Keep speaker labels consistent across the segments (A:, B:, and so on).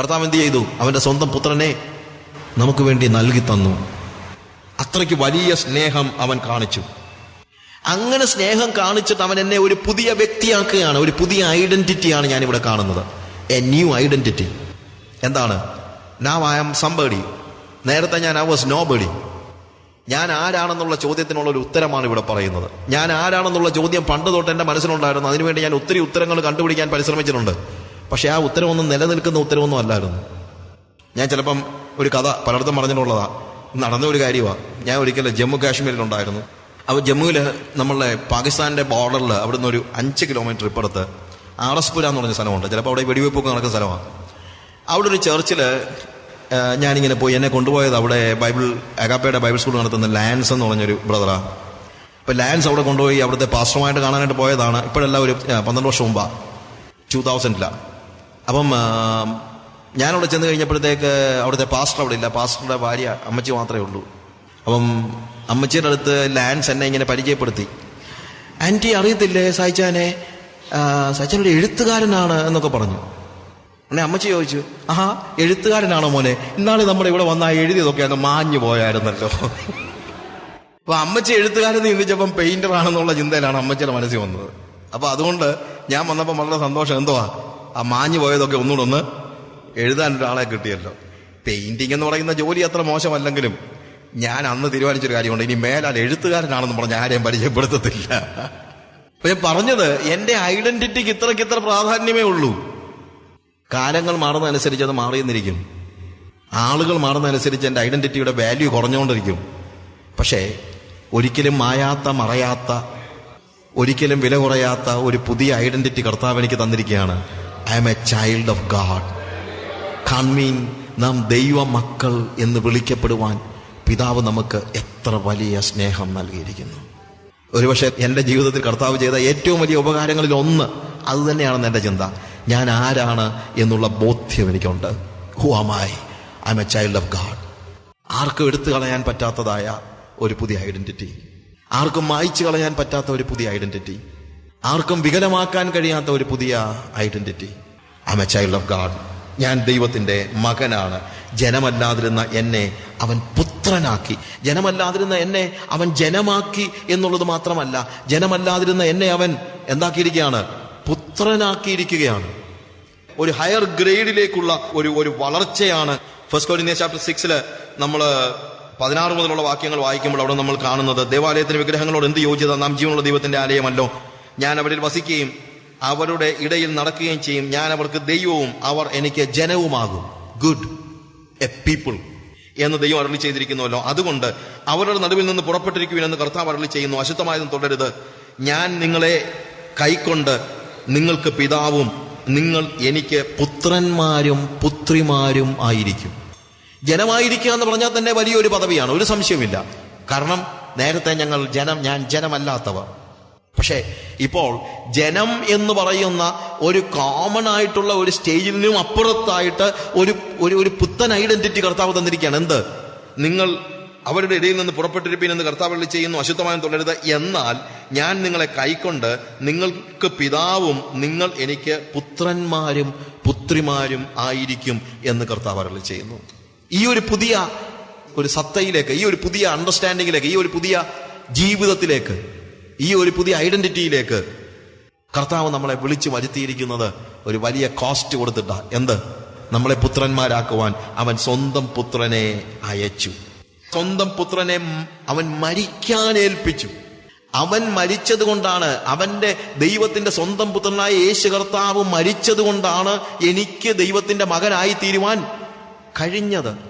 A: കർത്താവ് എന്ത് ചെയ്തു? അവന്റെ സ്വന്തം പുത്രനെ നമുക്ക് വേണ്ടി നൽകി തന്നു. അത്രയ്ക്ക് വലിയ സ്നേഹം അവൻ കാണിച്ചു. അങ്ങനെ സ്നേഹം കാണിച്ചിട്ട് അവൻ എന്നെ ഒരു പുതിയ വ്യക്തിയാക്കുകയാണ് ഒരു പുതിയ ഐഡന്റിറ്റിയാണ് ഞാനിവിടെ കാണുന്നത്. A new identity. എന്താണ്? നാവ് ഐ ആം സംബേഡി നേരത്തെ ഞാൻ ഐ വാസ് നോ ബഡി ഞാൻ ആരാണെന്നുള്ള ചോദ്യത്തിനുള്ള ഒരു ഉത്തരമാണ് ഇവിടെ പറയുന്നത്. ഞാൻ ആരാണെന്നുള്ള ചോദ്യം പണ്ട് തൊട്ട് എന്റെ മനസ്സിലുണ്ടായിരുന്നു. അതിനുവേണ്ടി ഞാൻ ഒത്തിരി ഉത്തരങ്ങൾ കണ്ടുപിടിക്കാൻ പരിശ്രമിച്ചിട്ടുണ്ട്. പക്ഷെ ആ ഉത്തരവൊന്നും നിലനിൽക്കുന്ന ഉത്തരവൊന്നും അല്ലായിരുന്നു. ഞാൻ ചിലപ്പം ഒരു കഥ പലയിടത്തും പറഞ്ഞിട്ടുള്ളതാ. നടന്ന ഒരു കാര്യമാണ് ഞാൻ ഒരിക്കലും ജമ്മു കാശ്മീരിലുണ്ടായിരുന്നു. അപ്പോൾ ജമ്മുവിൽ നമ്മളെ പാകിസ്ഥാന്റെ ബോർഡറിൽ അവിടുന്ന് ഒരു അഞ്ച് കിലോമീറ്റർ ഇപ്പുറത്ത് ആറസ്പുര എന്ന് പറഞ്ഞ സ്ഥലമുണ്ട്. ചിലപ്പോൾ അവിടെ വെടിവെപ്പൊക്കെ നടക്കുന്ന സ്ഥലമാണ് അവിടെ ഒരു ചർച്ചിൽ ഞാനിങ്ങനെ പോയി. എന്നെ കൊണ്ടുപോയത് അവിടെ ബൈബിൾ അഗാപ്പയുടെ ബൈബിൾ സ്കൂൾ നടത്തുന്ന ലാൻസ് എന്ന് പറഞ്ഞൊരു ബ്രദറാണ് അപ്പോൾ ലാൻസ് അവിടെ കൊണ്ടുപോയി അവിടുത്തെ പാസ്റ്ററുമായിട്ട് കാണാനായിട്ട് പോയതാണ് ഇപ്പോഴെല്ലാം ഒരു പന്ത്രണ്ട് വർഷം മുമ്പാണ് ടൂ തൗസൻഡിലാണ് അപ്പം ഞാനവിടെ ചെന്ന് കഴിഞ്ഞപ്പോഴത്തേക്ക് അവിടുത്തെ പാസ്റ്റർ അവിടെ ഇല്ല. പാസ്റ്ററുടെ ഭാര്യ അമ്മച്ചി മാത്രമേ ഉള്ളൂ. അപ്പം അമ്മച്ചിയുടെ അടുത്ത് ലാൻസ് എന്നെ ഇങ്ങനെ പരിചയപ്പെടുത്തി. ആന്റി അറിയത്തില്ലേ സായിച്ചാനെ? സച്ചിനൊരു എഴുത്തുകാരനാണ് എന്നൊക്കെ പറഞ്ഞു. ഉടനെ അമ്മച്ചി ചോദിച്ചു ആഹാ എഴുത്തുകാരനാണോ മോനെ? ഇന്നാളെ നമ്മുടെ ഇവിടെ വന്ന ആ എഴുതിയതൊക്കെ അങ്ങ് മാഞ്ഞു പോയായിരുന്നല്ലോ. അപ്പൊ അമ്മച്ചി എഴുത്തുകാരൻ ചിന്തിച്ചപ്പം പെയിന്റർ ആണെന്നുള്ള ചിന്തയിലാണ് അമ്മച്ചിയുടെ മനസ്സിൽ വന്നത്. അപ്പൊ അതുകൊണ്ട് ഞാൻ വന്നപ്പോൾ വളരെ സന്തോഷം. എന്തുവാ? ആ മാഞ്ഞു പോയതൊക്കെ ഒന്നുകൂടെ ഒന്ന് എഴുതാൻ ഒരാളെ കിട്ടിയല്ലോ. പെയിന്റിംഗ് എന്ന് പറയുന്ന ജോലി അത്ര മോശമല്ലെങ്കിലും ഞാൻ അന്ന് തീരുമാനിച്ചൊരു കാര്യമുണ്ട്. ഇനി മേലാൽ എഴുത്തുകാരനാണെന്ന് പറഞ്ഞ ആരെയും പരിചയപ്പെടുത്തത്തില്ല. അപ്പൊ ഞാൻ പറഞ്ഞത് എന്റെ ഐഡന്റിറ്റിക്ക് ഇത്രയ്ക്ക് ഇത്ര പ്രാധാന്യമേ ഉള്ളൂ. കാലങ്ങൾ മാറുന്നതനുസരിച്ച് അത് മാറിയെന്നിരിക്കും. ആളുകൾ മാറുന്നതനുസരിച്ച് എന്റെ ഐഡന്റിറ്റിയുടെ വാല്യൂ കുറഞ്ഞുകൊണ്ടിരിക്കും. പക്ഷേ ഒരിക്കലും മായാത്ത മറയാത്ത ഒരിക്കലും വില കുറയാത്ത ഒരു പുതിയ ഐഡന്റിറ്റി കർത്താവ് എനിക്ക് തന്നിരിക്കുകയാണ്. I am a child of God കൺമീൻ നാം ദൈവ മക്കൾ എന്ന് വിളിക്കപ്പെടുവാൻ പിതാവ് നമുക്ക് എത്ര വലിയ സ്നേഹം നൽകിയിരിക്കുന്നു. ഒരുപക്ഷെ എന്റെ ജീവിതത്തിൽ കർത്താവ് ചെയ്ത ഏറ്റവും വലിയ ഉപകാരങ്ങളിൽ ഒന്ന് അത് തന്നെയാണെന്ന് എന്റെ ചിന്ത. ഞാൻ ആരാണ് എന്നുള്ള ബോധ്യം എനിക്കുണ്ട്. Who am I I am a child of God ആർക്കും എടുത്തു കളയാൻ പറ്റാത്തതായ ഒരു പുതിയ ഐഡന്റിറ്റി ആർക്കും മായ്ച്ചു കളയാൻ പറ്റാത്ത ഒരു പുതിയ ഐഡന്റിറ്റി ആർക്കും വികലമാക്കാൻ കഴിയാത്ത ഒരു പുതിയ identity. I am child of God ഞാൻ ദൈവത്തിന്റെ മകനാണ്. ജനമല്ലാതിരുന്ന എന്നെ അവൻ പുത്രനാക്കി. ജനമല്ലാതിരുന്ന എന്നെ അവൻ ജനമാക്കി എന്നുള്ളത് മാത്രമല്ല ജനമല്ലാതിരുന്ന എന്നെ അവൻ എന്താക്കിയിരിക്കുകയാണ്? പുത്രനാക്കിയിരിക്കുകയാണ്. ഒരു ഹയർ ഗ്രേഡിലേക്കുള്ള ഒരു ഒരു വളർച്ചയാണ്. ഫസ്റ്റ് കോരിന്ത്യ ചാപ്റ്റർ സിക്സിൽ നമ്മൾ പതിനാറ് മുതലുള്ള വാക്യങ്ങൾ വായിക്കുമ്പോൾ അവിടെ നമ്മൾ കാണുന്നത് ദേവാലയത്തിന് വിഗ്രഹങ്ങളോട് എന്ത് യോജിത നാം ജീവനുള്ള ദൈവത്തിന്റെ ആലയമല്ലോ. ഞാൻ അവരിൽ വസിക്കുകയും അവരുടെ ഇടയിൽ നടക്കുകയും ചെയ്യും. ഞാൻ അവർക്ക് ദൈവവും അവർ എനിക്ക് ജനവുമാകും. ഗുഡ് എ പീപ്പിൾ എന്ന് ദൈവം അരളി ചെയ്തിരിക്കുന്നുവല്ലോ. അതുകൊണ്ട് അവരുടെ നടുവിൽ നിന്ന് പുറപ്പെട്ടിരിക്കുവിനെന്ന് കർത്താവ് അരളി ചെയ്യുന്നു. അശുദ്ധമായതും തുടരുത്. ഞാൻ നിങ്ങളെ കൈക്കൊണ്ട് നിങ്ങൾക്ക് പിതാവും നിങ്ങൾ എനിക്ക് പുത്രന്മാരും പുത്രിമാരും ആയിരിക്കും. ജനമായിരിക്കുക എന്ന് പറഞ്ഞാൽ തന്നെ വലിയൊരു പദവിയാണ്. ഒരു സംശയമില്ല കാരണം നേരത്തെ ഞങ്ങൾ ജനം ഞാൻ ജനമല്ലാത്തവർ. പക്ഷേ ഇപ്പോൾ ജനം എന്ന് പറയുന്ന ഒരു കോമൺ ആയിട്ടുള്ള ഒരു സ്റ്റേജിൽ നിന്നും അപ്പുറത്തായിട്ട് ഒരു ഒരു ഒരു പുത്തൻ ഐഡന്റിറ്റി കർത്താവ് തന്നിരിക്കുകയാണ്. എന്ത്? നിങ്ങൾ അവരുടെ ഇടയിൽ നിന്ന് പുറപ്പെട്ടിരിപ്പീൻ എന്ന് കർത്താവ് ചെയ്യുന്നു അശുദ്ധമായും തുടരുത്. എന്നാൽ ഞാൻ നിങ്ങളെ കൈക്കൊണ്ട് നിങ്ങൾക്ക് പിതാവും നിങ്ങൾ എനിക്ക് പുത്രന്മാരും പുത്രിമാരും ആയിരിക്കും എന്ന് കർത്താവ് അരളി ചെയ്യുന്നു. ഈ ഒരു പുതിയ ഒരു സത്തയിലേക്ക് ഈ ഒരു പുതിയ അണ്ടർസ്റ്റാൻഡിങ്ങിലേക്ക് ഈ ഒരു പുതിയ ജീവിതത്തിലേക്ക് ഈ ഒരു പുതിയ ഐഡന്റിറ്റിയിലേക്ക് കർത്താവ് നമ്മളെ വിളിച്ചു വരുത്തിയിരിക്കുന്നത് ഒരു വലിയ കോസ്റ്റ് കൊടുത്തിട്ട. എന്ത്? നമ്മളെ പുത്രന്മാരാക്കുവാൻ അവൻ സ്വന്തം പുത്രനെ അയച്ചു. സ്വന്തം പുത്രനെ അവൻ മരിക്കാൻ ഏൽപ്പിച്ചു. അവൻ മരിച്ചത് കൊണ്ടാണ് അവന്റെ ദൈവത്തിന്റെ സ്വന്തം പുത്രനായ യേശു കർത്താവ് മരിച്ചത് കൊണ്ടാണ് എനിക്ക് ദൈവത്തിന്റെ മകനായി തീരുവാൻ കഴിഞ്ഞത്.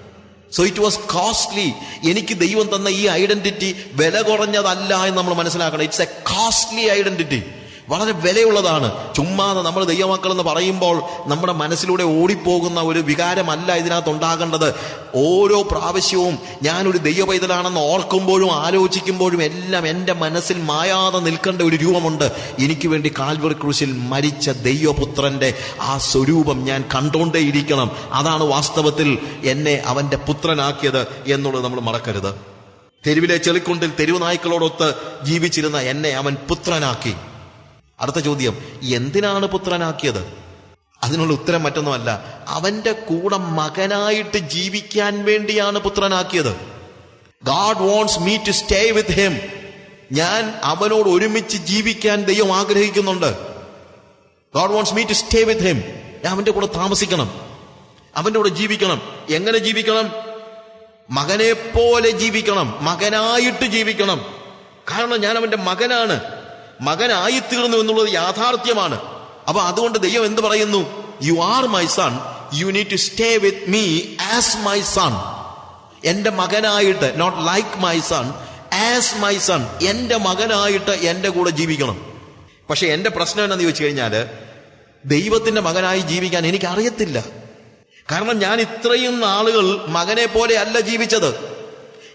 A: സോ ഇറ്റ് വാസ് കോസ്റ്റ്ലി എനിക്ക് ദൈവം തന്ന ഈ ഐഡന്റിറ്റി വില കുറഞ്ഞതല്ല എന്ന് നമ്മൾ മനസ്സിലാക്കണം. ഇറ്റ്സ് എ കോസ്റ്റ്ലി ഐഡന്റിറ്റി വളരെ വിലയുള്ളതാണ്. ചുമ്മാതെ നമ്മൾ ദൈവമക്കൾ എന്ന് പറയുമ്പോൾ നമ്മുടെ മനസ്സിലൂടെ ഓടിപ്പോകുന്ന ഒരു വികാരമല്ല ഇതിനകത്ത് ഉണ്ടാകേണ്ടത് ഓരോ പ്രാവശ്യവും ഞാനൊരു ദൈവ പൈതലാണെന്ന് ഓർക്കുമ്പോഴും ആലോചിക്കുമ്പോഴും എല്ലാം എന്റെ മനസ്സിൽ മായാതെ നിൽക്കേണ്ട ഒരു രൂപമുണ്ട്. എനിക്ക് വേണ്ടി കാൽവറി ക്രൂശിൽ മരിച്ച ദൈവപുത്രന്റെ ആ സ്വരൂപം ഞാൻ കണ്ടുകൊണ്ടേയിരിക്കണം. അതാണ് വാസ്തവത്തിൽ എന്നെ അവന്റെ പുത്രനാക്കിയത് എന്നുള്ളത് നമ്മൾ മറക്കരുത്. തെരുവിലെ ചെളിക്കുണ്ടിൽ തെരുവ് നായ്ക്കളോടൊത്ത് ജീവിച്ചിരുന്ന എന്നെ അവൻ പുത്രനാക്കി. അടുത്ത ചോദ്യം എന്തിനാണ് പുത്രനാക്കിയത്? അതിനുള്ള ഉത്തരം മറ്റൊന്നുമല്ല അവന്റെ കൂടെ മകനായിട്ട് ജീവിക്കാൻ വേണ്ടിയാണ് പുത്രനാക്കിയത്. God wants me to stay with him ഞാൻ അവനോട് ഒരുമിച്ച് ജീവിക്കാൻ ദൈവം ആഗ്രഹിക്കുന്നുണ്ട്. God wants me to stay with him ഞാൻ അവന്റെ കൂടെ താമസിക്കണം. അവന്റെ കൂടെ ജീവിക്കണം. എങ്ങനെ ജീവിക്കണം? മകനെ പോലെ ജീവിക്കണം. മകനായിട്ട് ജീവിക്കണം. കാരണം ഞാൻ അവന്റെ മകനാണ്. മകനായി തീർന്നു എന്നുള്ളത് യാഥാർത്ഥ്യമാണ്. അപ്പൊ അതുകൊണ്ട് ദൈവം എന്ത് പറയുന്നു? You are my son you need to stay with me as my son എന്റെ മകനായിട്ട് not like my son as my son എന്റെ മകനായിട്ട് എന്റെ കൂടെ ജീവിക്കണം. പക്ഷെ എന്റെ പ്രശ്നം എന്താണെന്ന് ചോദിച്ചു കഴിഞ്ഞാൽ ദൈവത്തിന്റെ മകനായി ജീവിക്കാൻ എനിക്ക് അറിയത്തില്ല കാരണം ഞാൻ ഇത്രയും നാളുകൾ മകനെ പോലെ അല്ല ജീവിച്ചത്.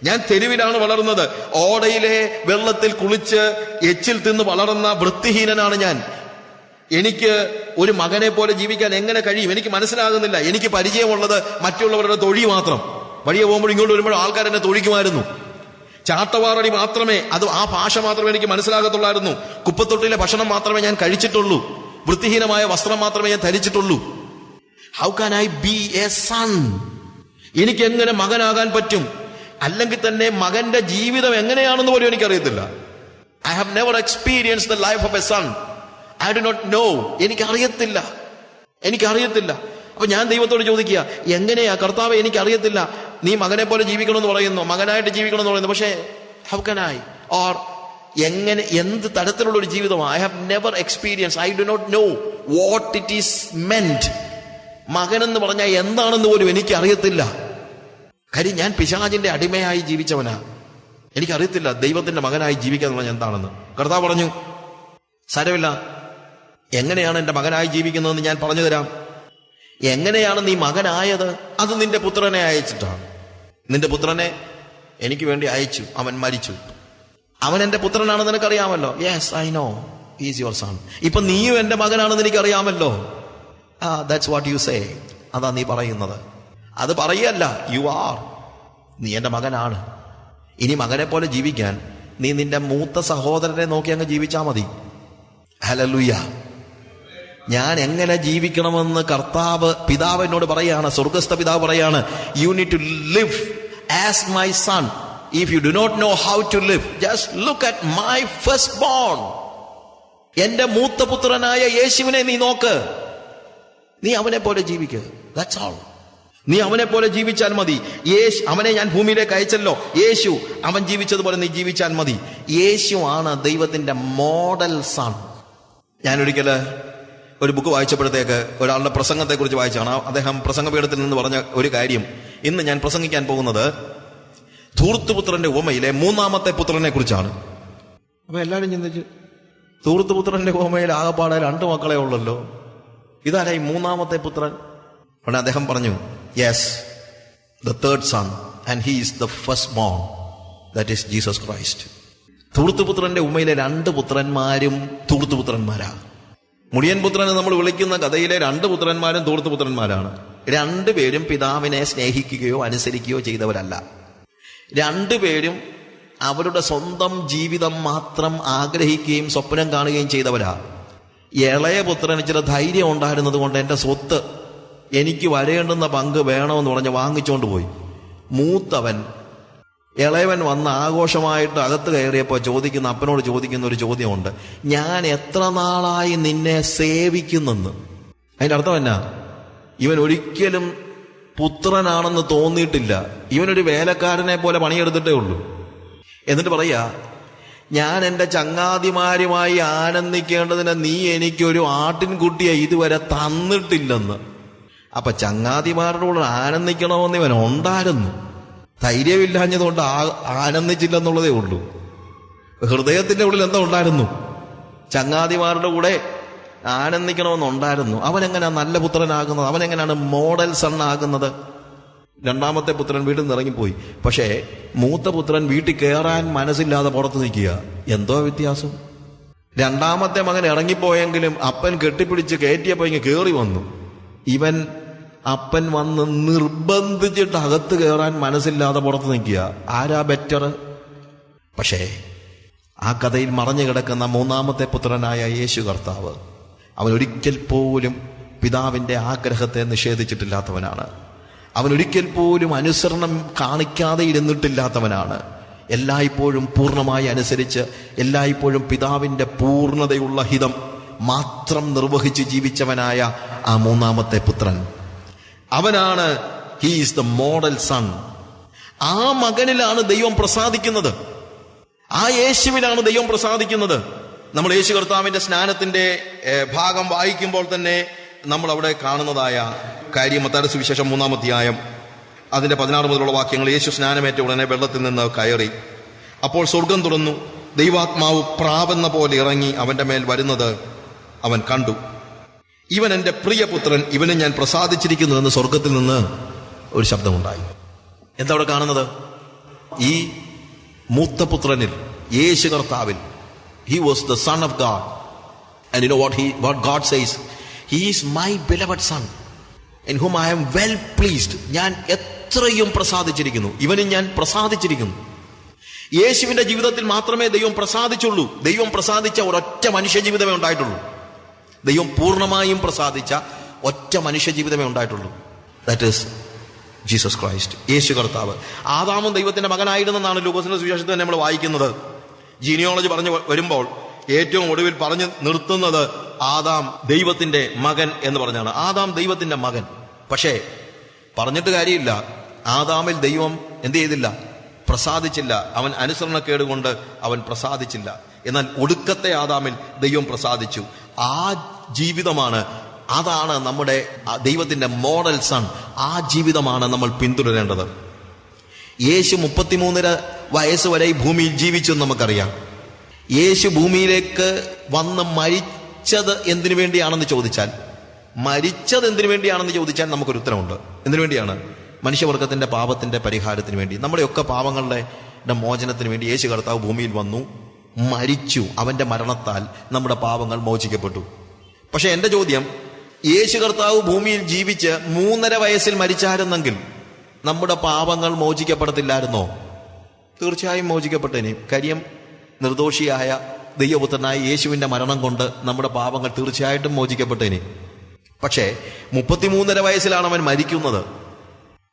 A: ഞാൻ തെരുവിലാണ് വളർന്നത്. ഓടയിലെ വെള്ളത്തിൽ കുളിച്ച് എച്ചിൽ തിന്ന് വളർന്ന വൃത്തിഹീനനാണ് ഞാൻ. എനിക്ക് ഒരു മകനെ പോലെ ജീവിക്കാൻ എങ്ങനെ കഴിയും? എനിക്ക് മനസ്സിലാകുന്നില്ല. എനിക്ക് പരിചയമുള്ളത് മറ്റുള്ളവരുടെ തൊഴി മാത്രം. വഴിയെ പോകുമ്പോൾ ഇങ്ങോട്ട് വരുമ്പോൾ ആൾക്കാർ എന്നെ തൊഴിക്കുമായിരുന്നു. ചാട്ടവാറടി മാത്രമേ അത് ആ ഭാഷ മാത്രമേ എനിക്ക് മനസ്സിലാകത്തുള്ളായിരുന്നു. കുപ്പത്തൊട്ടിലെ ഭക്ഷണം മാത്രമേ ഞാൻ കഴിച്ചിട്ടുള്ളൂ. വൃത്തിഹീനമായ വസ്ത്രം മാത്രമേ ഞാൻ ധരിച്ചിട്ടുള്ളൂ. How can I be a son എനിക്ക് എങ്ങനെ മകനാകാൻ പറ്റും? അല്ലെങ്കിൽ തന്നെ മകന്റെ ജീവിതം എങ്ങനെയാണെന്ന് പോലും എനിക്കറിയത്തില്ല. I have never experience the life of a son I do not know എനിക്കറിയത്തില്ല. എനിക്കറിയത്തില്ല. അപ്പൊ ഞാൻ ദൈവത്തോട് ചോദിക്കുക എങ്ങനെയാ കർത്താവ് എനിക്കറിയത്തില്ല. നീ മകനെ പോലെ ജീവിക്കണമെന്ന് പറയുന്നു മകനായിട്ട് ജീവിക്കണമെന്ന് പറയുന്നു. പക്ഷേ ഹൗ കൻ ഐ ഓർ എങ്ങനെ എന്ത് തരത്തിലുള്ള ഒരു ജീവിതമാണ് I have never experience I do not know what it is മെന്റ് മകൻ എന്ന് പറഞ്ഞാൽ എന്താണെന്ന് പോലും എനിക്ക് അറിയത്തില്ല കാര്യം ഞാൻ പിശാചിന്റെ അടിമയായി ജീവിച്ചവനാ. എനിക്കറിയത്തില്ല ദൈവത്തിന്റെ മകനായി ജീവിക്കുക എന്ന് പറഞ്ഞാൽ എന്താണെന്ന്. കർത്താവ് പറഞ്ഞു സാരമില്ല. എങ്ങനെയാണ് എന്റെ മകനായി ജീവിക്കുന്നതെന്ന് ഞാൻ പറഞ്ഞു തരാം. എങ്ങനെയാണ് നീ മകനായത്? അത് നിന്റെ പുത്രനെ അയച്ചിട്ടാണ്. നിന്റെ പുത്രനെ എനിക്ക് വേണ്ടി അയച്ചു. അവൻ മരിച്ചു. അവൻ എന്റെ പുത്രനാണെന്ന് നിനക്കറിയാമല്ലോ? Yes I know is your son ഇപ്പൊ നീയും എന്റെ മകനാണെന്ന് എനിക്കറിയാമല്ലോ. ആ ദാറ്റ്സ് വാട്ട് യു സേ അതാ നീ പറയുന്നത്. അത് പറയല്ല യു ആർ നീ എന്റെ മകനാണ്. ഇനി മകനെ പോലെ ജീവിക്കാൻ നീ നിന്റെ മൂത്ത സഹോദരനെ നോക്കി അങ്ങ് ജീവിച്ചാ മതി. ഹലലുയ്യ ഞാൻ എങ്ങനെ ജീവിക്കണമെന്ന് കർത്താവ് പിതാവ് എന്നോട് പറയാണ് സ്വർഗസ്ഥ പിതാവ് പറയാണ് you need to live as my son if you do not know how to live just look at my first born എന്റെ മൂത്ത പുത്രനായ യേശുവിനെ നീ നോക്ക്. നീ അവനെ പോലെ ജീവിക്കുക ദാറ്റ്സ് ഓൾ നീ അവനെ പോലെ ജീവിച്ചാൽ മതി. യേശു അവനെ ഞാൻ ഭൂമിയിലേക്ക് അയച്ചല്ലോ. യേശു അവൻ ജീവിച്ചതുപോലെ നീ ജീവിച്ചാൽ മതി. യേശു ആണ് ദൈവത്തിന്റെ മോഡൽ സൺ ഞാൻ ഒരിക്കൽ ഒരു ബുക്ക് വായിച്ചപ്പോഴത്തേക്ക് ഒരാളുടെ പ്രസംഗത്തെക്കുറിച്ച് വായിച്ചാണ്. അദ്ദേഹം പ്രസംഗപീഠത്തിൽ നിന്ന് പറഞ്ഞ ഒരു കാര്യം. ഇന്ന് ഞാൻ പ്രസംഗിക്കാൻ പോകുന്നത് ധൂർത്തുപുത്രന്റെ ഉപമയിലെ മൂന്നാമത്തെ പുത്രനെ കുറിച്ചാണ്. അപ്പൊ എല്ലാവരും ചിന്തിച്ചു ധൂർത്തുപുത്രന്റെ ഉപമയിൽ ആകപ്പാടെ രണ്ട് മക്കളെ ഉള്ളല്ലോ. ഇതാരായി മൂന്നാമത്തെ പുത്രൻ? ഉടനെ അദ്ദേഹം പറഞ്ഞു yes the third son and he is the first Mon that is Jesus Christ തൂർത്തുപുത്രന്റെ ഉമ്മയിലെ രണ്ട് പുത്രന്മാരും തൂർത്തുപുത്രന്മാരാ മുടിയൻ പുത്രൻ നമ്മൾ വിളിക്കുന്ന കഥയിലെ രണ്ട് പുത്രന്മാരും ധൂർത്തുപുത്രന്മാരാണ് രണ്ടുപേരും പിതാവിനെ സ്നേഹിക്കുകയോ അനുസരിക്കുകയോ ചെയ്തവരല്ല. രണ്ടുപേരും അവരുടെ സ്വന്തം ജീവിതം മാത്രം ആഗ്രഹിക്കുകയും സ്വപ്നം കാണുകയും ചെയ്തവരാ. ഇളയ പുത്രന് ചില ധൈര്യം ഉണ്ടായിരുന്നത് കൊണ്ട് എന്റെ സ്വത്ത് എനിക്ക് വരേണ്ടുന്ന പങ്ക് വേണമെന്ന് പറഞ്ഞ് വാങ്ങിച്ചുകൊണ്ട് പോയി. മൂത്തവൻ ഇളയവൻ വന്ന് ആഘോഷമായിട്ട് അകത്ത് കയറിയപ്പോൾ ചോദിക്കുന്ന അപ്പനോട് ചോദിക്കുന്ന ഒരു ചോദ്യമുണ്ട്. ഞാൻ എത്ര നാളായി നിന്നെ സേവിക്കുന്നെന്ന്. അതിന്റെ അർത്ഥം എന്നാ? ഇവൻ ഒരിക്കലും പുത്രനാണെന്ന് തോന്നിയിട്ടില്ല. ഇവനൊരു വേലക്കാരനെ പോലെ പണിയെടുത്തിട്ടേ ഉള്ളൂ. എന്നിട്ട് പറയാ ഞാൻ എന്റെ ചങ്ങാതിമാരുമായി ആനന്ദിക്കേണ്ടതിന് നീ എനിക്കൊരു ആട്ടിൻകുട്ടിയെ ഇതുവരെ തന്നിട്ടില്ലെന്ന്. അപ്പൊ ചങ്ങാതിമാരോട് ആനന്ദിക്കണമെന്ന് ഇവൻ ഉണ്ടായിരുന്നു. ധൈര്യമില്ലാഞ്ഞതുകൊണ്ട് ആ- ആനന്ദിച്ചില്ലെന്നുള്ളതേ ഉള്ളൂ. ഹൃദയത്തിന്റെ ഉള്ളിൽ എന്താ ഉണ്ടായിരുന്നു. ചങ്ങാതിമാരുടെ കൂടെ ആനന്ദിക്കണമെന്നുണ്ടായിരുന്നു. അവനെങ്ങനെയാ നല്ല പുത്രനാകുന്നത്? അവനെങ്ങനെയാണ് മോഡൽ സൺ ആകുന്നത്? രണ്ടാമത്തെ പുത്രൻ വീട്ടിൽ നിന്ന് ഇറങ്ങിപ്പോയി. പക്ഷേ മൂത്ത പുത്രൻ വീട്ടിൽ കയറാൻ മനസ്സില്ലാതെ പുറത്ത് നിൽക്കുക. എന്തോ വ്യത്യാസം? രണ്ടാമത്തെ മകൻ ഇറങ്ങിപ്പോയെങ്കിലും അപ്പൻ കെട്ടിപ്പിടിച്ച് കയറ്റിയപ്പോ ഇങ്ങ് കയറി വന്നു. ഇവൻ അപ്പൻ വന്ന് നിർബന്ധിച്ചിട്ട് അകത്ത് കയറാൻ മനസ്സില്ലാതെ പുറത്ത് നിൽക്കുക. ആരാ ബെറ്റർ പക്ഷേ ആ കഥയിൽ മറഞ്ഞു കിടക്കുന്ന മൂന്നാമത്തെ പുത്രനായ യേശു കർത്താവ് അവൻ ഒരിക്കൽ പോലും പിതാവിന്റെ ആഗ്രഹത്തെ നിഷേധിച്ചിട്ടില്ലാത്തവനാണ്. അവൻ ഒരിക്കൽ പോലും അനുസരണം കാണിക്കാതെ ഇരുന്നിട്ടില്ലാത്തവനാണ്. എല്ലായ്പ്പോഴും പൂർണമായി അനുസരിച്ച് എല്ലായ്പ്പോഴും പിതാവിന്റെ പൂർണതയുള്ള ഹിതം മാത്രം നിർവഹിച്ച് ജീവിച്ചവനായ ആ മൂന്നാമത്തെ പുത്രൻ. അവനാണ് ഹീസ് ദ മോഡൽ സൺ ആ മകനിലാണ് ദൈവം പ്രസാദിക്കുന്നത്. ആ യേശുവിനാണ് ദൈവം പ്രസാദിക്കുന്നത്. നമ്മൾ യേശു കർത്താവിന്റെ സ്നാനത്തിന്റെ ഭാഗം വായിക്കുമ്പോൾ തന്നെ നമ്മൾ അവിടെ കാണുന്നതായ കാര്യം മത്താട് സുവിശേഷം മൂന്നാമധ്യായം അതിന്റെ പതിനാറ് മുതലുള്ള വാക്യങ്ങൾ യേശു സ്നാനമേറ്റ ഉടനെ വെള്ളത്തിൽ നിന്ന് കയറി. അപ്പോൾ സ്വർഗം തുറന്നു. ദൈവാത്മാവ് പ്രാവെന്ന പോലെ ഇറങ്ങി അവന്റെ മേൽ വരുന്നത് അവൻ കണ്ടു. ഇവൻ എന്റെ പ്രിയപുത്രൻ ഇവനെ ഞാൻ പ്രസാദിച്ചിരിക്കുന്നു എന്ന് സ്വർഗത്തിൽ നിന്ന് ഒരു ശബ്ദമുണ്ടായി. എന്താ അവിടെ കാണുന്നത്? ഈ മൂത്തപുത്രനിൽ യേശു കർത്താവിൽ he was the son of God and you what he what God says he is my beloved son in whom I am well pleased ഞാൻ എത്രയും പ്രസാദിച്ചിരിക്കുന്നു. ഇവനും ഞാൻ പ്രസാദിച്ചിരിക്കുന്നു. യേശുവിന്റെ ജീവിതത്തിൽ മാത്രമേ ദൈവം പ്രസാദിച്ചുള്ളൂ. ദൈവം പ്രസാദിച്ച ഒരൊറ്റ മനുഷ്യ ജീവിതമേ ഉണ്ടായിട്ടുള്ളൂ. ദൈവം പൂർണമായും പ്രസാദിച്ച ഒറ്റ മനുഷ്യ ജീവിതമേ ഉണ്ടായിട്ടുള്ളൂ. ദാറ്റ് ഈസ് ജീസസ് ക്രൈസ്റ്റ് യേശു കർത്താവ്. ആദാമും ദൈവത്തിന്റെ മകനായിരുന്നെന്നാണ് ലൂക്കോസിന്റെ സുവിശേഷത്തിൽ നമ്മൾ വായിക്കുന്നത്. ജീനിയോളജി പറഞ്ഞു വരുമ്പോൾ ഏറ്റവും ഒടുവിൽ പറഞ്ഞു നിർത്തുന്നത് ആദാം ദൈവത്തിന്റെ മകൻ എന്ന് പറഞ്ഞാണ്. ആദാം ദൈവത്തിന്റെ മകൻ. പക്ഷേ പറഞ്ഞിട്ട് കാര്യമില്ല. ആദാമിൽ ദൈവം എന്ത് ചെയ്തില്ല? പ്രസാദിച്ചില്ല. അവൻ അനുസരണക്കേട് കൊണ്ട് അവൻ പ്രസാദിച്ചില്ല. എന്നാൽ ഒടുക്കത്തെ ആദാമിൽ ദൈവം പ്രസാദിച്ചു. ആ ജീവിതമാണ്. അതാണ് നമ്മുടെ ദൈവത്തിന്റെ മോഡൽ സൺ ആ ജീവിതമാണ് നമ്മൾ പിന്തുടരേണ്ടത്. യേശു മുപ്പത്തിമൂന്നര വയസ്സ് വരെ ഭൂമിയിൽ ജീവിച്ചു നമുക്കറിയാം. യേശു ഭൂമിയിലേക്ക് വന്ന് മരിച്ചത് എന്തിനു വേണ്ടിയാണെന്ന് ചോദിച്ചാൽ മരിച്ചത് എന്തിനു വേണ്ടിയാണെന്ന് ചോദിച്ചാൽ നമുക്കൊരു ഉത്തരമുണ്ട്. എന്തിനു വേണ്ടിയാണ്? മനുഷ്യവർഗത്തിന്റെ പാപത്തിന്റെ പരിഹാരത്തിന് വേണ്ടി. നമ്മുടെയൊക്കെ പാപങ്ങളുടെ മോചനത്തിന് വേണ്ടി യേശു കർത്താവ് ഭൂമിയിൽ വന്നു മരിച്ചു. അവന്റെ മരണത്താൽ നമ്മുടെ പാപങ്ങൾ മോചിക്കപ്പെട്ടു. പക്ഷെ എന്റെ ചോദ്യം യേശു കർത്താവ് ഭൂമിയിൽ ജീവിച്ച് മൂന്നര വയസ്സിൽ മരിച്ചായിരുന്നെങ്കിൽ നമ്മുടെ പാപങ്ങൾ മോചിക്കപ്പെടത്തില്ലായിരുന്നോ? തീർച്ചയായും മോചിക്കപ്പെട്ടേനെ. കാര്യം നിർദോഷിയായ ദൈവപുത്രനായ യേശുവിന്റെ മരണം കൊണ്ട് നമ്മുടെ പാപങ്ങൾ തീർച്ചയായിട്ടും മോചിക്കപ്പെട്ടേനെ. പക്ഷേ മുപ്പത്തിമൂന്നര വയസ്സിലാണ് അവൻ മരിക്കുന്നത്.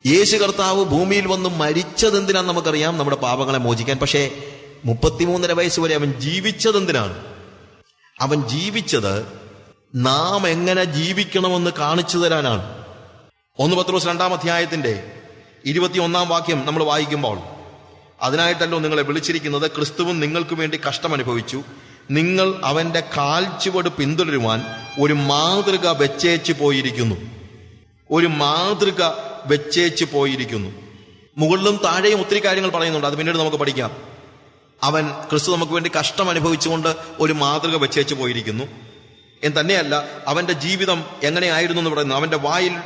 A: യേശു കർത്താവ് ഭൂമിയിൽ വന്ന് മരിച്ചത് എന്തിനാന്ന് നമുക്കറിയാം. നമ്മുടെ പാപങ്ങളെ മോചിക്കാൻ. പക്ഷേ മുപ്പത്തിമൂന്നര വയസ്സ് വരെ അവൻ ജീവിച്ചത് എന്തിനാണ് അവൻ ജീവിച്ചത് നാം എങ്ങനെ ജീവിക്കണമെന്ന് കാണിച്ചു തരാനാണ്. ഒന്ന് പത്രോസ് രണ്ടാം അധ്യായത്തിന്റെ ഇരുപത്തിയൊന്നാം വാക്യം നമ്മൾ വായിക്കുമ്പോൾ അതിനായിട്ടല്ലോ നിങ്ങളെ വിളിച്ചിരിക്കുന്നത് ക്രിസ്തുവും നിങ്ങൾക്ക് വേണ്ടി കഷ്ടം അനുഭവിച്ചു നിങ്ങൾ അവന്റെ കാൽച്ചുവട് പിന്തുടരുവാൻ ഒരു മാതൃക വെച്ചേച്ച് പോയിരിക്കുന്നു. ഒരു മാതൃക വെച്ചേച്ച് പോയിരിക്കുന്നു. മുകളിലും താഴെയും ഒത്തിരി കാര്യങ്ങൾ പറയുന്നുണ്ട് അത് പിന്നീട് നമുക്ക് പഠിക്കാം. അവൻ ക്രിസ്തു നമുക്ക് വേണ്ടി കഷ്ടം അനുഭവിച്ചുകൊണ്ട് ഒരു മാതൃക വെച്ചേച്ച് പോയിരിക്കുന്നു. എന്ന് തന്നെയല്ല അവന്റെ ജീവിതം എങ്ങനെയായിരുന്നു എന്ന് പറയുന്നു. അവന്റെ വായിൽ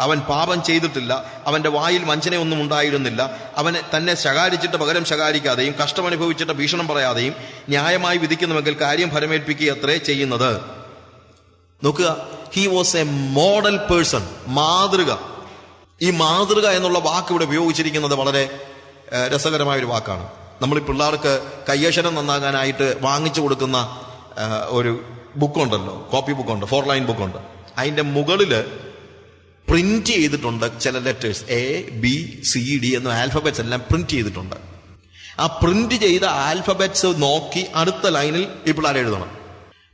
A: അവൻ പാപം ചെയ്തിട്ടില്ല. അവന്റെ വായിൽ വഞ്ചനയൊന്നും ഉണ്ടായിരുന്നില്ല. അവനെ തന്നെ ശകാരിച്ചിട്ട് പകരം ശകാരിക്കാതെയും കഷ്ടമനുഭവിച്ചിട്ട് ഭീഷണം പറയാതെയും ന്യായമായി വിധിക്കുന്നുവെങ്കിൽ കാര്യം ഫലമേൽപ്പിക്കുക അത്രേ ചെയ്യുന്നത്. നോക്കുക he was a model person മാതൃക. ഈ മാതൃക എന്നുള്ള വാക്ക് ഇവിടെ ഉപയോഗിച്ചിരിക്കുന്നത് വളരെ രസകരമായ ഒരു വാക്കാണ്. നമ്മൾ ഈ പിള്ളേർക്ക് കയ്യക്ഷരം നന്നാകാനായിട്ട് വാങ്ങിച്ചു കൊടുക്കുന്ന ഒരു ബുക്കുണ്ടല്ലോ കോപ്പി ബുക്കുണ്ട് ഫോർ ലൈൻ ബുക്കുണ്ട്. അതിന്റെ മുകളിൽ പ്രിന്റ് ചെയ്തിട്ടുണ്ട് ചില letters A B C D എന്ന ആൽഫബറ്റ്സ് എല്ലാം പ്രിന്റ് ചെയ്തിട്ടുണ്ട്. ആ പ്രിന്റ് ചെയ്ത ആൽഫബറ്റ്സ് നോക്കി അടുത്ത ലൈനിൽ ഈ പിള്ളേർ എഴുതണം.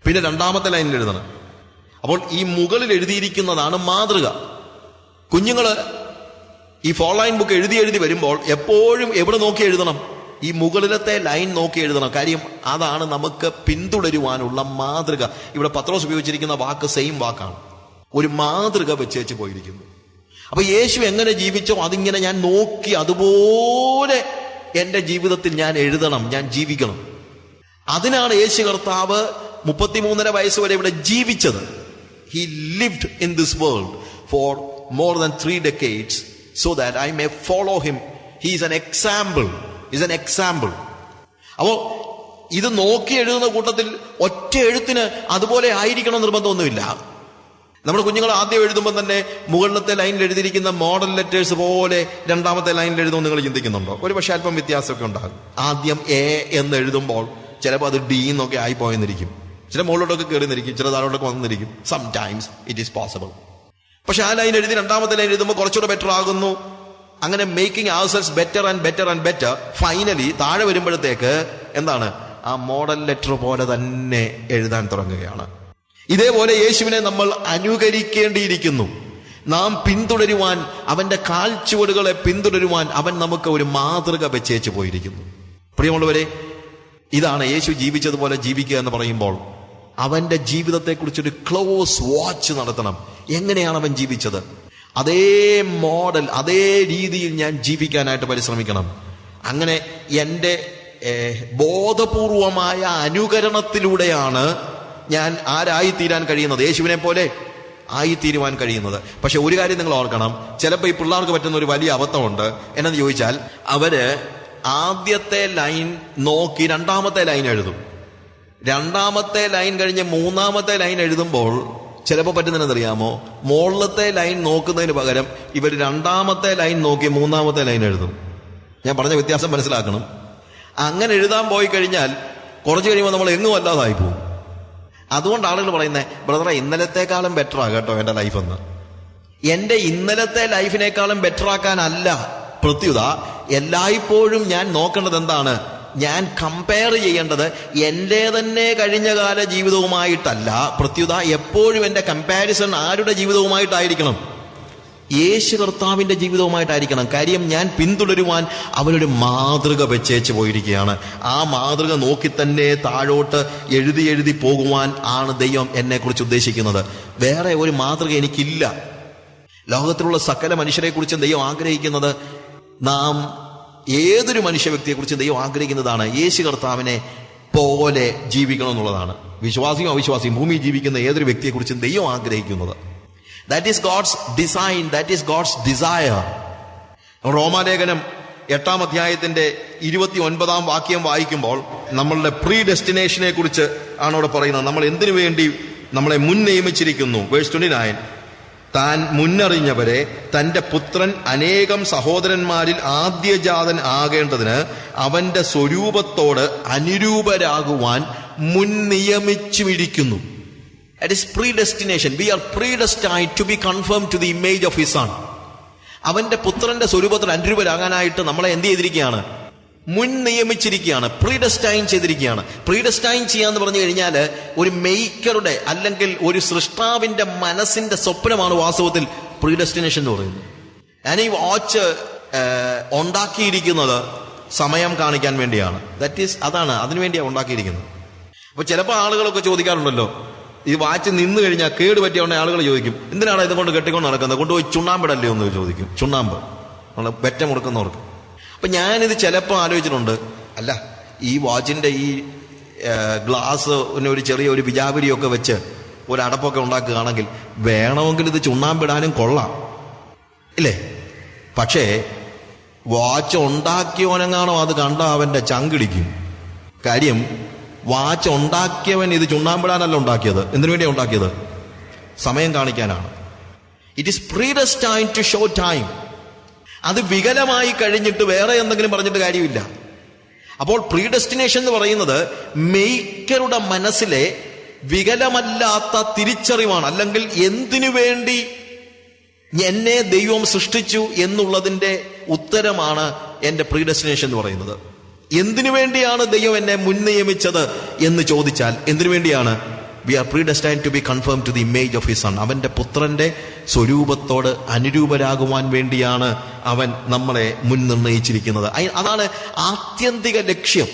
A: പിന്നെ രണ്ടാമത്തെ ലൈനിൽ എഴുതണം. അപ്പോൾ ഈ മുകളിൽ എഴുതിയിരിക്കുന്നതാണ് മാതൃക. കുഞ്ഞുങ്ങൾ ഈ ഫോർ ലൈൻ ബുക്ക് എഴുതി എഴുതി വരുമ്പോൾ എപ്പോഴും എവിടെ നോക്കി എഴുതണം? ഈ മുകളിലത്തെ ലൈൻ നോക്കി എഴുതണം. കാര്യം അതാണ് നമുക്ക് പിന്തുടരുവാനുള്ള മാതൃക. ഇവിടെ പത്രോസ് ഉപയോഗിച്ചിരിക്കുന്ന വാക്ക് സെയിം വാക്കാണ്. ഒരു മാതൃക വെച്ചേച്ച് പോയിരിക്കുന്നു. അപ്പൊ യേശു എങ്ങനെ ജീവിച്ചോ അതിങ്ങനെ ഞാൻ നോക്കി അതുപോലെ എന്റെ ജീവിതത്തിൽ ഞാൻ എഴുതണം ഞാൻ ജീവിക്കണം. അതിനാണ് യേശു കർത്താവ് മുപ്പത്തിമൂന്നര വയസ്സ് വരെ ഇവിടെ ജീവിച്ചത്. He lived in this world for more than three decades so that I may follow him he is an example is an example അപ്പോ ഇത് നോക്കി എഴുതുന്ന കൂട്ടത്തിൽ ഒറ്റ എഴുത്തിന് അതുപോലെ ആയിരിക്കണം നിർബന്ധമൊന്നുമില്ല. നമ്മുടെ കുഞ്ഞുങ്ങൾ ആദ്യം എഴുതുമ്പോൾ തന്നെ മുകളിലത്തെ ലൈനിൽ എഴുതിയിരിക്കുന്ന മോഡൽ ലെറ്റേഴ്സ് പോലെ രണ്ടാമത്തെ ലൈനിൽ എഴുതുമ്പോൾ നിങ്ങൾ ചിന്തിക്കുന്നുണ്ടോ? ഒരു പക്ഷേ അല്പം വ്യത്യാസമൊക്കെ ഉണ്ടാകും. ആദ്യം എ എന്ന് എഴുതുമ്പോൾ ചിലപ്പോൾ അത് ഡി എന്നൊക്കെ ആയിപ്പോയെന്നിരിക്കും. ചില മുകളിലോട്ടൊക്കെ കയറി നിന്നിരിക്കും ചില താഴോട്ടൊക്കെ വന്നിരിക്കും. Sometimes it is possible പക്ഷെ ആ ലൈൻ എഴുതി രണ്ടാമത്തെ ലൈൻ എഴുതുമ്പോൾ കുറച്ചുകൂടെ ബെറ്റർ ആകുന്നു. അങ്ങനെ making ourselves better and better and better finally താഴെ വരുമ്പോഴത്തേക്ക് എന്താണ്? ആ മോഡൽ ലെറ്റർ പോലെ തന്നെ എഴുതാൻ തുടങ്ങുകയാണ്. ഇതേപോലെ യേശുവിനെ നമ്മൾ അനുകരിക്കേണ്ടിയിരിക്കുന്നു. നാം പിന്തുടരുവാൻ അവന്റെ കാൽച്ചുവടുകളെ പിന്തുടരുവാൻ അവൻ നമുക്ക് ഒരു മാതൃക വെച്ചേച്ചു പോയിരിക്കുന്നു. പ്രിയമുള്ളവരെ ഇതാണ് യേശു ജീവിച്ചതുപോലെ ജീവിക്കുക എന്ന് പറയുമ്പോൾ അവന്റെ ജീവിതത്തെക്കുറിച്ചൊരു ക്ലോസ് വാച്ച് നടത്തണം. എങ്ങനെയാണ് അവൻ ജീവിച്ചത്? അതേ മോഡൽ അതേ രീതിയിൽ ഞാൻ ജീവിക്കാനായിട്ട് പരിശ്രമിക്കണം. അങ്ങനെ എന്റെ ബോധപൂർവമായ അനുകരണത്തിലൂടെയാണ് ഞാൻ ആരായി തീരാൻ കഴിയുന്നത്. യേശുവിനെ പോലെ ആയിത്തീരുവാൻ കഴിയുന്നത്. പക്ഷെ ഒരു കാര്യം നിങ്ങൾ ഓർക്കണം. ചിലപ്പോൾ ഈ പിള്ളേർക്ക് പറ്റുന്ന ഒരു വലിയ അബദ്ധമുണ്ട്. എന്നെന്ന് ചോദിച്ചാൽ അവർ ആദ്യത്തെ ലൈൻ നോക്കി രണ്ടാമത്തെ ലൈൻ എഴുതും. രണ്ടാമത്തെ ലൈൻ കഴിഞ്ഞ് മൂന്നാമത്തെ ലൈൻ എഴുതുമ്പോൾ ചിലപ്പോൾ പറ്റുന്നതെന്നറിയാമോ മുകളിലത്തെ ലൈൻ നോക്കുന്നതിന് പകരം ഇവർ രണ്ടാമത്തെ ലൈൻ നോക്കി മൂന്നാമത്തെ ലൈൻ എഴുതും. ഞാൻ പറഞ്ഞ വ്യത്യാസം മനസ്സിലാക്കണം. അങ്ങനെ എഴുതാൻ പോയി കഴിഞ്ഞാൽ കുറച്ച് കഴിയുമ്പോൾ നമ്മൾ എങ്ങും അല്ലാതായി പോകും. അതുകൊണ്ട് ആളുകൾ പറയുന്നത് ബ്രദറെ ഇന്നലത്തെക്കാളും ബെറ്റർ ആ കേട്ടോ എന്റെ ലൈഫ് എന്റെ ഇന്നലത്തെ ലൈഫിനേക്കാളും ബെറ്റർ ആക്കാനല്ല പ്രത്യുത. എല്ലായ്പ്പോഴും ഞാൻ നോക്കേണ്ടത് എന്താണ്? ഞാൻ കമ്പയർ ചെയ്യേണ്ടത് എന്റെ തന്നെ കഴിഞ്ഞ കാല ജീവിതവുമായിട്ടല്ല. പ്രത്യുത എപ്പോഴും എന്റെ കമ്പാരിസൺ ആരുടെ ജീവിതവുമായിട്ടായിരിക്കണം? യേശു കർത്താവിന്റെ ജീവിതവുമായിട്ടായിരിക്കണം. കാര്യം ഞാൻ പിന്തുടരുവാൻ അവരൊരു മാതൃക വെച്ചേച്ച് പോയിരിക്കുകയാണ്. ആ മാതൃക നോക്കി തന്നെ താഴോട്ട് എഴുതി എഴുതി പോകുവാൻ ആണ് ദൈവം എന്നെക്കുറിച്ച് ഉദ്ദേശിക്കുന്നത്. വേറെ ഒരു മാതൃക എനിക്കില്ല. ലോകത്തിലുള്ള സകല മനുഷ്യരെക്കുറിച്ചും കുറിച്ച് ദൈവം ആഗ്രഹിക്കുന്നത് നാം ഏതൊരു മനുഷ്യ വ്യക്തിയെ കുറിച്ച് ദൈവം ആഗ്രഹിക്കുന്നതാണ് യേശു കർത്താവിനെ പോലെ ജീവിക്കണം എന്നുള്ളതാണ്. വിശ്വാസിയും അവിശ്വാസിയും ഭൂമി ജീവിക്കുന്ന ഏതൊരു വ്യക്തിയെക്കുറിച്ചും ദൈവം ആഗ്രഹിക്കുന്നത്. That is God's design that is God's desire റോമാലേഖനം എട്ടാം അധ്യായത്തിന്റെ ഇരുപത്തി ഒൻപതാം വാക്യം വായിക്കുമ്പോൾ നമ്മളുടെ പ്രീ ഡെസ്റ്റിനേഷനെ കുറിച്ച് ആണ് അവിടെ പറയുന്നത്. നമ്മൾ എന്തിനു വേണ്ടി നമ്മളെ മുൻ നിയമിച്ചിരിക്കുന്നു? വേഴ്സ് ട്വന്റി നയൻ താൻ മുന്നറിഞ്ഞവരെ തന്റെ പുത്രൻ അനേകം സഹോദരന്മാരിൽ ആദ്യജാതൻ ആകേണ്ടതിന് അവന്റെ സ്വരൂപത്തോട് അനുരൂപരാകുവാൻ മുൻ നിയമിച്ചുമിരിക്കുന്നു That is predestination. We are predestined to be confirmed to the image of his son. അവന്റെ പുത്രന്റെ സ്വരൂപത്തിൽ അനുരൂപരാകാനായിട്ട് നമ്മളെ എന്ത് ചെയ്തിരിക്കുകയാണ് മുൻ നിയമിച്ചിരിക്കുകയാണ് പ്രീഡസ്റ്റൈൻ ചെയ്തിരിക്കുകയാണ്. പ്രീഡസ്റ്റൈൻ ചെയ്യാന്ന് പറഞ്ഞു കഴിഞ്ഞാൽ ഒരു മെയ്ക്കറുടെ അല്ലെങ്കിൽ ഒരു സൃഷ്ടാവിന്റെ മനസ്സിന്റെ സ്വപ്നമാണ് വാസ്തവത്തിൽ പ്രീഡസ്റ്റിനേഷൻ എന്ന് പറയുന്നത്. ഞാൻ ഈ വാച്ച് ഉണ്ടാക്കിയിരിക്കുന്നത് സമയം കാണിക്കാൻ വേണ്ടിയാണ്. ദാറ്റ് ഈസ് അതാണ് അതിനു വേണ്ടിയാണ് ഉണ്ടാക്കിയിരിക്കുന്നത്. അപ്പോൾ ചിലപ്പോൾ ആളുകളൊക്കെ ചോദിക്കാറുണ്ടല്ലോ ഈ വാച്ച് നിന്ന് കഴിഞ്ഞാൽ കേട് പറ്റിയ ആളുകൾ ചോദിക്കും എന്തിനാണ് ഇതുകൊണ്ട് കെട്ടിക്കൊണ്ട് നടക്കുന്നത്? കൊണ്ടുപോയി ചുണ്ണാമ്പിടല്ലേ എന്ന് ചോദിക്കും. ചുണ്ണാമ്പ്. നമ്മൾ വെറ്റ മുടക്കുന്നവർക്ക് അപ്പൊ ഞാനിത് ചിലപ്പോൾ ആലോചിച്ചിട്ടുണ്ട്. അല്ല. ഈ വാച്ചിന്റെ ഈ ഗ്ലാസ് ഒരു ചെറിയ ഒരു വിജാപുരിയൊക്കെ വെച്ച് ഒരു അടപ്പൊക്കെ ഉണ്ടാക്കുകയാണെങ്കിൽ വേണമെങ്കിൽ ഇത് ചുണ്ണാമ്പിടാനും കൊള്ളാം. ഇല്ലേ? പക്ഷേ വാച്ച് ഉണ്ടാക്കിയവനെങ്ങാണോ അത് കണ്ട അവന്റെ ചങ്കിടിക്കും. കാര്യം വാച്ച് ഉണ്ടാക്കിയവൻ ഇത് ചുണ്ണാമ്പിടാനല്ല ഉണ്ടാക്കിയത്. എന്തിനു വേണ്ടിയാണ് ഉണ്ടാക്കിയത്? സമയം കാണിക്കാനാണ്. It is time to show time അത് വികലമായി കഴിഞ്ഞിട്ട് വേറെ എന്തെങ്കിലും പറഞ്ഞിട്ട് കാര്യമില്ല. അപ്പോൾ പ്രീ ഡെസ്റ്റിനേഷൻ എന്ന് പറയുന്നത് മെയ്ക്കറുടെ മനസ്സിലെ വികലമല്ലാത്ത തിരിച്ചറിവാണ്. അല്ലെങ്കിൽ എന്തിനു വേണ്ടി എന്നെ ദൈവം സൃഷ്ടിച്ചു എന്നുള്ളതിന്റെ ഉത്തരമാണ് എന്റെ പ്രീ ഡെസ്റ്റിനേഷൻ എന്ന് പറയുന്നത്. എന്തിനു വേണ്ടിയാണ് ദൈവം എന്നെ മുൻനിയമിച്ചത് എന്ന് ചോദിച്ചാൽ എന്തിനു വേണ്ടിയാണ്? We are predestine to be confirm to the image of his son അവന്റെ പുത്രന്റെ സ്വരൂപത്തോട് അനുരൂപരാകുവാൻ വേണ്ടിയാണ് അവൻ നമ്മളെ മുൻ നിർണയിച്ചിരിക്കുന്നത് അയ- അതാണ് ആത്യന്തിക ലക്ഷ്യം.